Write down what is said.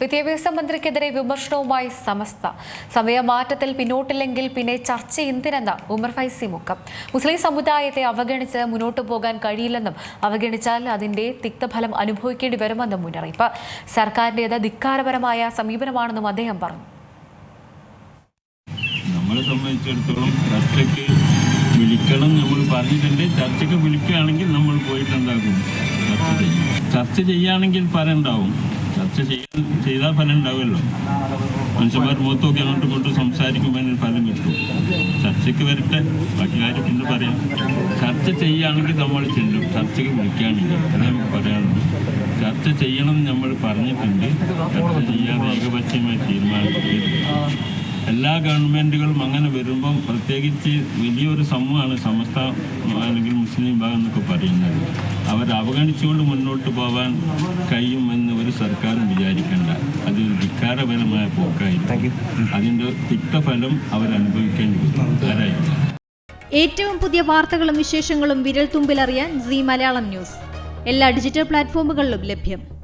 വിദ്യാഭ്യാസ മന്ത്രിക്കെതിരെ വിമർശനവുമായി സമസ്ത. സമയമാറ്റത്തിൽ പിന്നോട്ടില്ലെങ്കിൽ പിന്നെ ചർച്ച എന്തിനെന്ന ഉമർ ഫൈസി മുക്കം മുസ്ലിം സമുദായത്തെ അവഗണിച്ച് മുന്നോട്ടു പോകാൻ കഴിയില്ലെന്നും അവഗണിച്ചാൽ അതിന്റെ തിക്തഫലം അനുഭവിക്കേണ്ടി വരുമെന്നും മുന്നറിയിപ്പ്. സർക്കാരിന്റേത് ധിക്കാരപരമായ സമീപനമാണെന്നും അദ്ദേഹം പറഞ്ഞു. വിളിക്കണം നമ്മൾ പറഞ്ഞിട്ടുണ്ട്. ചർച്ചയ്ക്ക് വിളിക്കുകയാണെങ്കിൽ നമ്മൾ പോയിട്ടുണ്ടാകും ചർച്ച ചെയ്യും. ചർച്ച ചെയ്യുകയാണെങ്കിൽ ഫലം ഉണ്ടാവും. ചർച്ച ചെയ്യാൻ ചെയ്താൽ ഫലം ഉണ്ടാവുമല്ലോ. മനുഷ്യന്മാർ മുഖത്തൊക്കെ അങ്ങോട്ടും ഇങ്ങോട്ടും സംസാരിക്കുമ്പോൾ അതിന് ഫലം കിട്ടും. ചർച്ചയ്ക്ക് വരട്ടെ. ബാക്കി കാര്യം പിന്നെ പറയാം. ചർച്ച ചെയ്യുകയാണെങ്കിൽ നമ്മൾ ചെല്ലും. ചർച്ചയ്ക്ക് വിളിക്കുകയാണെങ്കിൽ അത് നമുക്ക് പറയാനുള്ളൂ. ചർച്ച ചെയ്യണം നമ്മൾ പറഞ്ഞിട്ടുണ്ട്. ചർച്ച ചെയ്യാതെ ഏകപക്ഷീയമായി തീരുമാനിക്കുകയും എല്ലാ ഗവൺമെന്റുകളും അങ്ങനെ വരുമ്പം പ്രത്യേകിച്ച് വലിയൊരു സമൂഹമാണ് സമസ്ത അല്ലെങ്കിൽ മുസ്ലിം വിഭാഗം എന്നൊക്കെ പറയുന്നത്. അവർ അവഗണിച്ചുകൊണ്ട് മുന്നോട്ട് പോകാൻ കഴിയുമെന്ന് ഒരു സർക്കാരും വിചാരിക്കേണ്ട. അത് ധിക്കാരപരമായ പോക്കായിരിക്കും. അതിന്റെ തിക്തഫലം അവരനുഭവിക്കേണ്ടി വരും. ഏറ്റവും പുതിയ വാർത്തകളും വിശേഷങ്ങളും വിരൽ തുമ്പിലറിയാൻ സി മലയാളം ന്യൂസ്. എല്ലാ ഡിജിറ്റൽ പ്ലാറ്റ്ഫോമുകളിലും ലഭ്യം.